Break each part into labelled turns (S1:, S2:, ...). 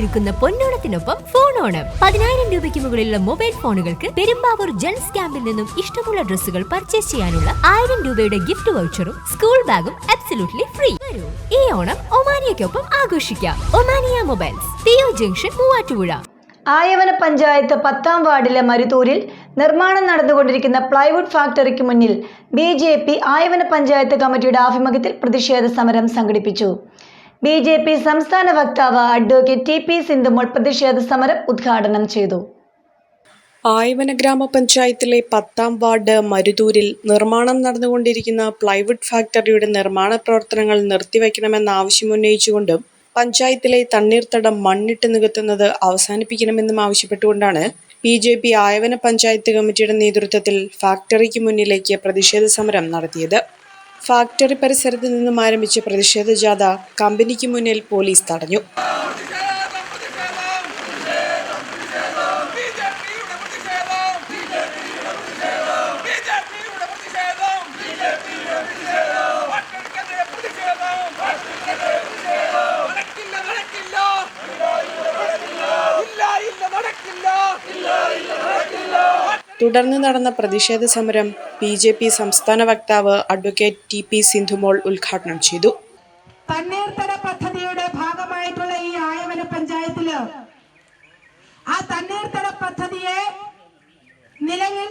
S1: ഒരുക്കുന്ന പൊന്നോണത്തിനൊപ്പം ഫോൺ ഓണം. പതിനായിരം രൂപയ്ക്ക് മുകളിലുള്ള മൊബൈൽ ഫോണുകൾക്ക് പെരുമ്പാവൂർ ജെൻസ് ക്യാമ്പിൽ നിന്നും ഇഷ്ടമുള്ള ഡ്രസ്സുകൾ പർച്ചേസ് ചെയ്യാനുള്ള ആയിരം രൂപയുടെ ഗിഫ്റ്റ് വൗച്ചറും സ്കൂൾ ബാഗും അബ്സല്യൂട്ട്ലി ഫ്രീ ഈ ഓണം ഒമാനിയയ്ക്കൊപ്പം ആഘോഷിക്കാം. Omania mobiles PO junction Muvattupuzha.
S2: Ayavana panchayat പത്താം വാർഡിലെ മരുതൂരിൽ നിർമ്മാണം നടന്നുകൊണ്ടിരിക്കുന്ന പ്ലൈവുഡ് ഫാക്ടറിക്ക് മുന്നിൽ B J P Ayavana panchayat കമ്മിറ്റിയുടെ ആഭിമുഖ്യത്തിൽ പ്രതിഷേധ സമരം സംഘടിപ്പിച്ചു. ബി ജെ പി സംസ്ഥാന വക്താവ് അഡ്വക്കേറ്റ് ടി പി സിന്ധുമോൾ പ്രതിഷേധ സമരം ഉദ്ഘാടനം ചെയ്തു.
S3: ആയവന ഗ്രാമപഞ്ചായത്തിലെ പത്താം വാർഡ് മരുതൂരിൽ നിർമ്മാണം നടന്നുകൊണ്ടിരിക്കുന്ന പ്ലൈവുഡ് ഫാക്ടറിയുടെ നിർമ്മാണ പ്രവർത്തനങ്ങൾ നിർത്തിവെക്കണമെന്ന ആവശ്യമുന്നയിച്ചുകൊണ്ടും പഞ്ചായത്തിലെ തണ്ണീർത്തടം മണ്ണിട്ട് നികത്തുന്നത് അവസാനിപ്പിക്കണമെന്നും ആവശ്യപ്പെട്ടുകൊണ്ടാണ് B J P Ayavana panchayat കമ്മിറ്റിയുടെ നേതൃത്വത്തിൽ ഫാക്ടറിക്ക് മുന്നിലേക്ക് പ്രതിഷേധ സമരം നടത്തിയത്. ഫാക്ടറി പരിസരത്ത് നിന്നും ആരംഭിച്ച പ്രതിഷേധ ജാഥ കമ്പനിക്ക് മുന്നിൽ പോലീസ് തടഞ്ഞു. തുടർന്ന് നടന്ന പ്രതിഷേധ സമരം ബി ജെ പി സംസ്ഥാന വക്താവ് അഡ്വക്കേറ്റ് ടി പി സിന്ധുമോൾ ഉദ്ഘാടനം ചെയ്തു.
S4: തണ്ണീർത്തട പദ്ധതിയുടെ ഭാഗമായിട്ടുള്ള ഈ ആയവന പഞ്ചായത്തിൽ ആ തണ്ണീർത്തട പദ്ധതിയെ നിലവിൽ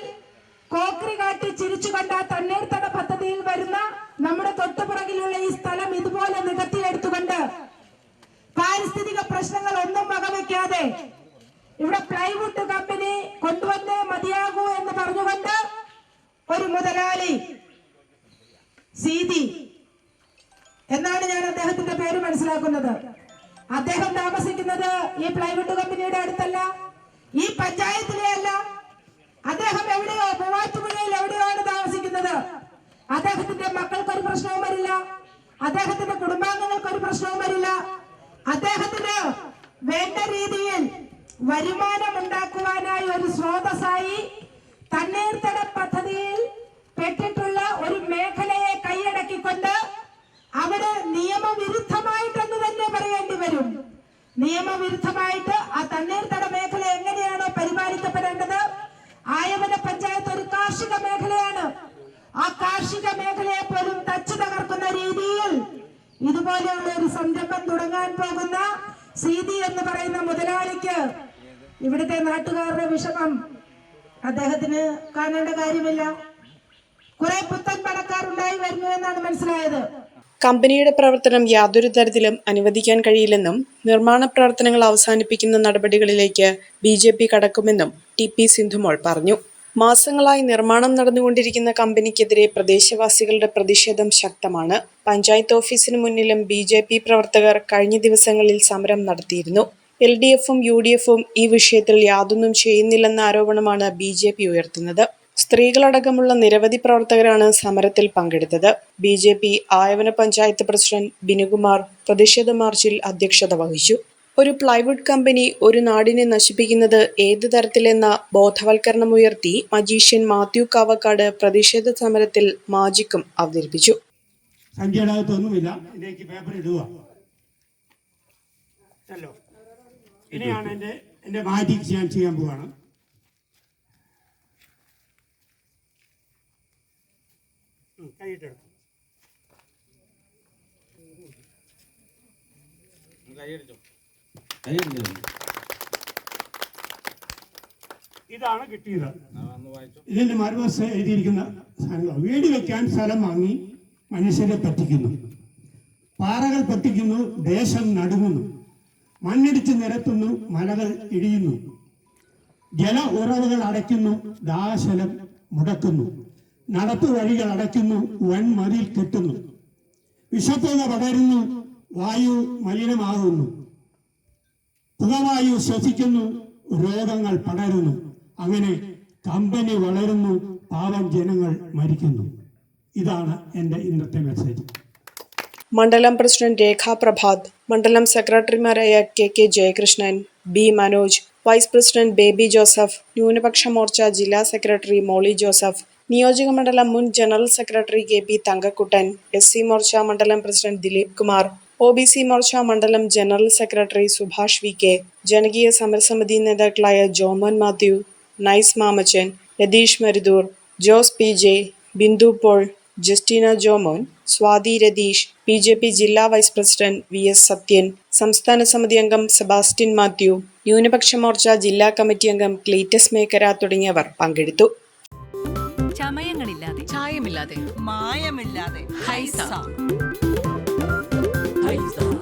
S4: കോക്രി കാട്ടി ചിരിച്ചുകൊണ്ട് ആ തണ്ണീർത്തട പദ്ധതിയിൽ വരുന്ന നമ്മുടെ തൊട്ടുപുറകിലുള്ള ഈ സ്ഥലം ഇതുപോലെ നികത്തിയെടുത്തുകൊണ്ട് പാരിസ്ഥിതിക പ്രശ്നങ്ങൾ ഒന്നും വകവയ്ക്കാതെ ഇവിടെ പ്ലൈവുഡ് കമ്പനി കൊണ്ടുവന്നേ മതിയാകൂ എന്ന് പറഞ്ഞുകൊണ്ട് ഒരു മുതലാളി സീതി എന്നാണ് ഞാൻ അദ്ദേഹത്തിന്റെ പേര് മനസ്സിലാക്കുന്നത്. അദ്ദേഹം താമസിക്കുന്നത് ഈ പ്ലൈവുഡ് കമ്പനിയുടെ അടുത്തല്ല ഈ പഞ്ചായത്തിലെ അല്ല. അദ്ദേഹം എവിടെയോ മൂവാറ്റുപുഴയിൽ എവിടെയോ ആണ് താമസിക്കുന്നത്? അദ്ദേഹത്തിന്റെ മക്കൾക്ക് ഒരു പ്രശ്നവും വരില്ല. അദ്ദേഹത്തിന്റെ കുടുംബാംഗങ്ങൾക്ക് ഒരു പ്രശ്നവും വരില്ല. അദ്ദേഹത്തിന് വേണ്ട രീതിയിൽ വരുമാനം ഉണ്ടാക്കുവാനായി ഒരു സ്രോതസ്സായി തണ്ണീർത്തട പദ്ധതിയിൽ പെട്ടിട്ടുള്ള ഒരു മേഖലയെ കൈയടക്കിക്കൊണ്ട് അവിടെ നിയമവിരുദ്ധമായിട്ടെന്ന് തന്നെ പറയേണ്ടി വരും. നിയമവിരുദ്ധമായിട്ട് ആ തണ്ണീർത്തട മേഖല എങ്ങനെയാണ് പരിപാലിക്കപ്പെടേണ്ടത്? ആയവന പഞ്ചായത്ത് ഒരു കാർഷിക മേഖലയാണ്. ആ കാർഷിക മേഖലയെ പോലും തച്ചു തകർക്കുന്ന രീതിയിൽ ഇതുപോലെയുള്ള ഒരു സംരംഭം തുടങ്ങാൻ പോകുന്ന സീതി എന്ന് പറയുന്ന മുതലാളിക്ക് ഇവിടുത്തെ നാട്ടുകാരുടെ വിഷമം അദ്ദേഹത്തിന് കാണേണ്ട കാര്യമില്ല. കുറെ പുത്തൻ പണക്കാരുണ്ടായി വരുന്നു എന്നാണ് മനസ്സിലായത്.
S3: കമ്പനിയുടെ പ്രവർത്തനം യാതൊരു തരത്തിലും അനുവദിക്കാൻ കഴിയില്ലെന്നും നിർമ്മാണ പ്രവർത്തനങ്ങൾ അവസാനിപ്പിക്കുന്ന നടപടികളിലേക്ക് ബി ജെ പി കടക്കുമെന്നും ടി പി സിന്ധുമോൾ പറഞ്ഞു. മാസങ്ങളായി നിർമ്മാണം നടന്നുകൊണ്ടിരിക്കുന്ന കമ്പനിക്കെതിരെ പ്രദേശവാസികളുടെ പ്രതിഷേധം ശക്തമാണ്. പഞ്ചായത്ത് ഓഫീസിന് മുന്നിലും ബി പ്രവർത്തകർ കഴിഞ്ഞ ദിവസങ്ങളിൽ സമരം നടത്തിയിരുന്നു. എൽ ഡി എഫും യു ഡി എഫും ഈ വിഷയത്തിൽ യാതൊന്നും ചെയ്യുന്നില്ലെന്ന ആരോപണമാണ് ബി ജെ പി ഉയർത്തുന്നത്. സ്ത്രീകളടക്കമുള്ള നിരവധി പ്രവർത്തകരാണ് സമരത്തിൽ പങ്കെടുത്തത്. B J P Ayavana panchayat president Binukumar പ്രതിഷേധ മാർച്ചിൽ അധ്യക്ഷത വഹിച്ചു. ഒരു പ്ലൈവുഡ് കമ്പനി ഒരു നാടിനെ നശിപ്പിക്കുന്നത് ഏത് തരത്തിലെന്ന ബോധവൽക്കരണമുയർത്തി മജീഷ്യൻ മാത്യു കാവക്കാട് പ്രതിഷേധ സമരത്തിൽ മാജിക്കും അവതരിപ്പിച്ചു.
S5: സംഖ്യയുടെ അകത്തൊന്നുമില്ല ഇതിലേക്ക് പേപ്പർ ഇടുക. ഇനിയാണ് എന്റെ എന്റെ മാജിക് ഞാൻ ചെയ്യാൻ പോവാണ്. ഇതാണ് കിട്ടിയത്. ഇതിന്റെ മറുവശം എഴുതിയിരിക്കുന്ന സാധനങ്ങൾ വീട് വെക്കാൻ സ്ഥലം വാങ്ങി മനുഷ്യരെ പറ്റിക്കുന്നു. പാറകൾ പറ്റിക്കുന്നു ദേശം നടുങ്ങുന്നു. മണ്ണിടിച്ച് നിരത്തുന്നു മലകൾ ഇടിയുന്നു. ജല ഉറവുകൾ അടയ്ക്കുന്നു ദാശലം മുടക്കുന്നു. നടപ്പു വഴികൾ അടയ്ക്കുന്നു വൻമതിൽ കെട്ടുന്നു. വിഷപ്പുക പടരുന്നു വായു മലിനമാകുന്നു. പുകവായു ശ്വസിക്കുന്നു രോഗങ്ങൾ പടരുന്നു. അങ്ങനെ കമ്പനി വളരുന്നു പാവം ജനങ്ങൾ മരിക്കുന്നു. ഇതാണ് എന്റെ ഇന്നത്തെ മെസ്സേജ്
S3: മണ്ഡലം പ്രസിഡന്റ് രേഖാ പ്രഭാത് മണ്ഡലം സെക്രട്ടറിമാരായ K K Jayakrishnan B Manoj vice president Baby Joseph ന്യൂനപക്ഷ മോർച്ച ജില്ലാ സെക്രട്ടറി മോളി ജോസഫ് നിയോജക മണ്ഡലം മുൻ general secretary K P Thankakuttan S C Morcha മണ്ഡലം president Dileep Kumar O B C Morcha മണ്ഡലം general secretary Subhash V K ജനകീയ സമരസമിതി നേതാക്കളായ Jomon Mathew Nice Mamachan Yatheesh Marudur Jose P J Bindu Paul Justina Jomon Swathi Ratheesh B J P ജില്ലാ vice president V S Sathyan സംസ്ഥാന സമിതി അംഗം Sebastian Mathew ന്യൂനപക്ഷ മോർച്ച ജില്ലാ കമ്മിറ്റി അംഗം ക്ലീറ്റസ് മേക്കര തുടങ്ങിയവർ പങ്കെടുത്തു.
S6: ചമയങ്ങളില്ലാതെ
S7: ചായമില്ലാതെ
S8: മായമില്ലാതെ
S7: ഹൈസ.
S8: ഹൈസ.